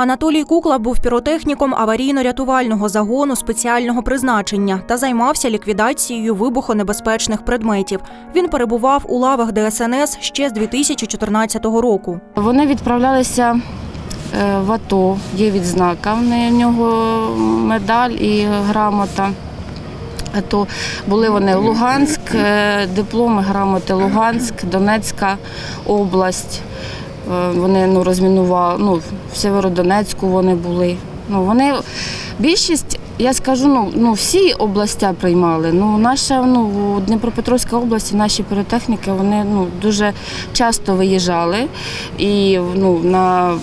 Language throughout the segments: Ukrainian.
Анатолій Кукла був піротехніком аварійно-рятувального загону спеціального призначення та займався ліквідацією вибухонебезпечних предметів. Він перебував у лавах ДСНС ще з 2014 року. Вони відправлялися е, в АТО, є відзнака. В нього медаль і грамота. АТО. Були вони Луганськ, е, дипломи, грамоти Луганськ, Донецька область. Е, Вони ну, розмінували, ну, в Сєвєродонецьку вони були. Ну, вони, більшість, я скажу, ну, ну, всі областя приймали. Ну, наша, ну, у Дніпропетровській області наші піротехніки вони ну, дуже часто виїжджали. І ну, на,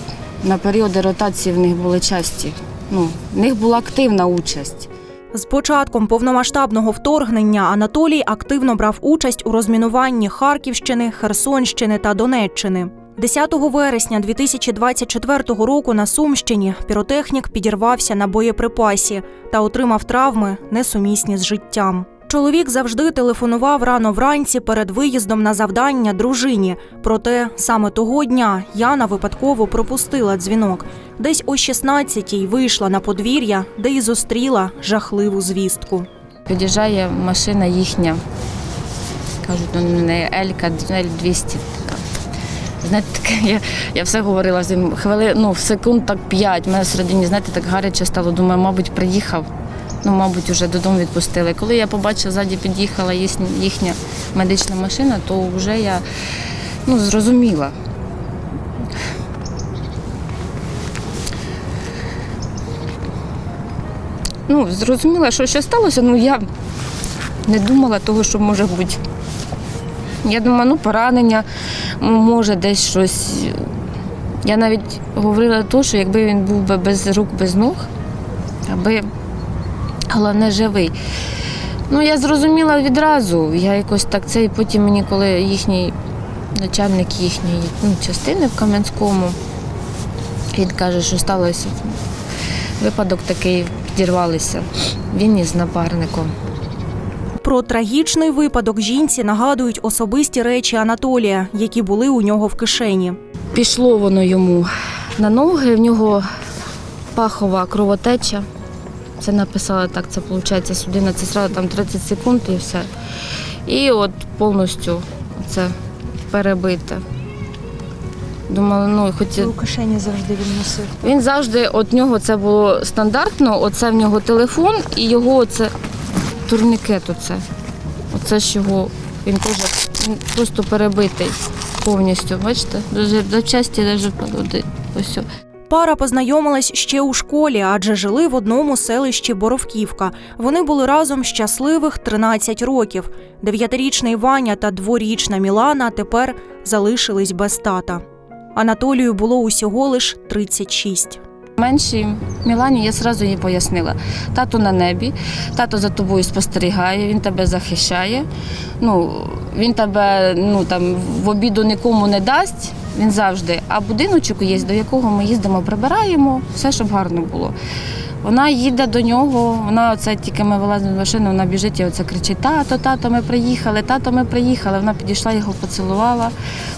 на періоди ротації в них були часті. Ну, в них була активна участь. З початком повномасштабного вторгнення Анатолій активно брав участь у розмінуванні Харківщини, Херсонщини та Донеччини. 10 вересня 2024 року на Сумщині піротехнік підірвався на боєприпасі та отримав травми, несумісні з життям. Чоловік завжди телефонував рано вранці перед виїздом на завдання дружині. Проте саме того дня Яна випадково пропустила дзвінок. Десь о 16-й вийшла на подвір'я, де й зустріла жахливу звістку. Під'їжджає машина їхня. Кажуть, ну не Елька, L200. Знаєте, таке, я, я все говорила з ним хвили, ну, в секунд так п'ять. Мене всередині, знаєте, так гаряче стало. Думаю, мабуть, приїхав. Ну, мабуть, вже додому відпустили. Коли я побачила, ззаді під'їхала їхня, медична машина, то вже я ну, зрозуміла. Ну, зрозуміла, що що сталося, ну я не думала того, що може бути. Я думаю, ну поранення, може десь щось. Я навіть говорила то, що якби він був би без рук, без ног, аби головне живий. Ну, я зрозуміла відразу. Я якось так це, і потім мені, коли їхній начальник їхньої ну, частини в Кам'янському, він каже, що сталося. Випадок такий, підірвалися. Він із напарником. Про трагічний випадок жінці нагадують особисті речі Анатолія, які були у нього в кишені. Пішло воно йому на ноги, в нього пахова кровотеча. Це написала так, це виходить судина, це сразу там 30 секунд і все. І от повністю це перебите. Думала, ну хоч У кишені завжди він носив. він завжди от нього це було стандартно, оце в нього телефон і його оце турнікет. Оце. Оце ж його, він теж він просто перебитий повністю. Бачите? Дуже запчасті навіть от, ось. Пара познайомилась ще у школі, адже жили в одному селищі Боровківка. Вони були разом щасливих 13 років. Дев'ятирічний Ваня та дворічна Мілана тепер залишились без тата. Анатолію було усього лиш 36. Меншій Мілані я одразу їй пояснила. Тато на небі, тато за тобою спостерігає, він тебе захищає. Ну, він тебе ну, там, в обіду нікому не дасть, він завжди. А будиночок є, до якого ми їздимо, прибираємо, все, щоб гарно було. Вона їде до нього, вона оце тільки ми вилазимо з машини, вона біжить і оце кричить: Тато, тато, ми приїхали, тато, ми приїхали. Вона підійшла, його поцілувала,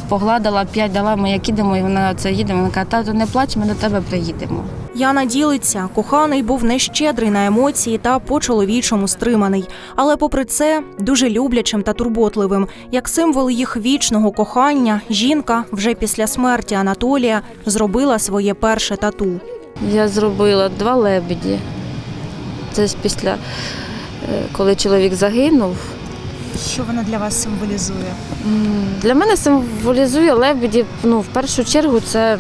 погладила, п'ять дала, ми як ідемо, і вона це їде. Вона каже, тато, не плач, ми до тебе приїдемо. Яна ділиться, коханий був нещедрий на емоції та по-чоловічому стриманий, але попри це дуже люблячим та турботливим. Як символ їх вічного кохання, жінка вже після смерті Анатолія зробила своє перше тату. Я зробила два лебеді. Це після, е, коли чоловік загинув. Що вона для вас символізує? Для мене символізує лебеді, ну, в першу чергу, це е,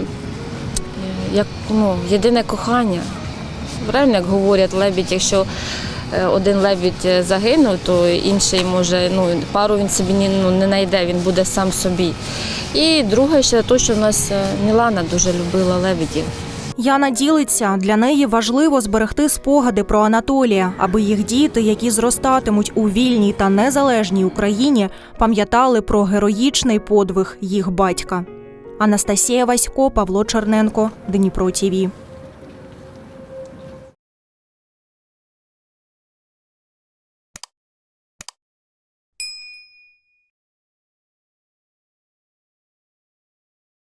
як ну, єдине кохання. Правильно, як говорять лебідь, якщо е, один лебідь загинув, то інший може, ну, пару він собі ну, не знайде, він буде сам собі. І друге ще те, що в нас Мілана дуже любила лебедів. Яна ділиться, для неї важливо зберегти спогади про Анатолія, аби їх діти, які зростатимуть у вільній та незалежній Україні, пам'ятали про героїчний подвиг їх батька. Анастасія Васько, Павло Черненко, Дніпро ТІВІ.